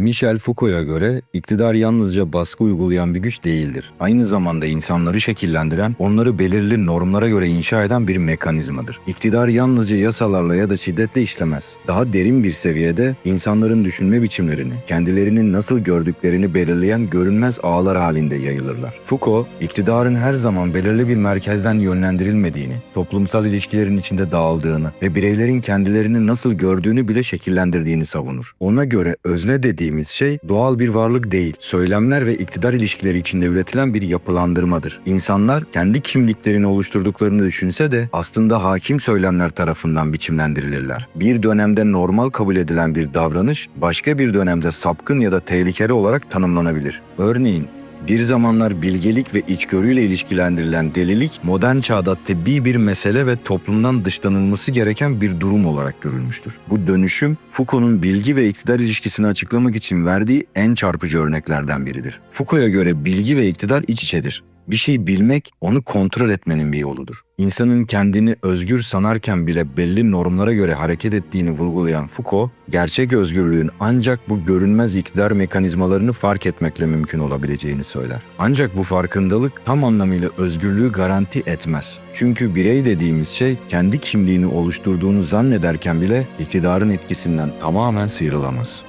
Michel Foucault'a göre iktidar yalnızca baskı uygulayan bir güç değildir. Aynı zamanda insanları şekillendiren, onları belirli normlara göre inşa eden bir mekanizmadır. İktidar yalnızca yasalarla ya da şiddetle işlemez. Daha derin bir seviyede insanların düşünme biçimlerini, kendilerini nasıl gördüklerini belirleyen görünmez ağlar halinde yayılırlar. Foucault, iktidarın her zaman belirli bir merkezden yönlendirilmediğini, toplumsal ilişkilerin içinde dağıldığını ve bireylerin kendilerini nasıl gördüğünü bile şekillendirdiğini savunur. Ona göre özne dediğimiz şey doğal bir varlık değil, söylemler ve iktidar ilişkileri içinde üretilen bir yapılandırmadır. İnsanlar kendi kimliklerini oluşturduklarını düşünse de aslında hakim söylemler tarafından biçimlendirilirler. Bir dönemde normal kabul edilen bir davranış başka bir dönemde sapkın ya da tehlikeli olarak tanımlanabilir. Örneğin bir zamanlar bilgelik ve içgörüyle ilişkilendirilen delilik modern çağda tıbbi bir mesele ve toplumdan dışlanılması gereken bir durum olarak görülmüştür. Bu dönüşüm Foucault'un bilgi ve iktidar ilişkisini açıklamak için verdiği en çarpıcı örneklerden biridir. Foucault'a göre bilgi ve iktidar iç içedir. Bir şey bilmek, onu kontrol etmenin bir yoludur. İnsanın kendini özgür sanarken bile belli normlara göre hareket ettiğini vurgulayan Foucault, gerçek özgürlüğün ancak bu görünmez iktidar mekanizmalarını fark etmekle mümkün olabileceğini söyler. Ancak bu farkındalık tam anlamıyla özgürlüğü garanti etmez. Çünkü birey dediğimiz şey kendi kimliğini oluşturduğunu zannederken bile iktidarın etkisinden tamamen sıyrılamaz.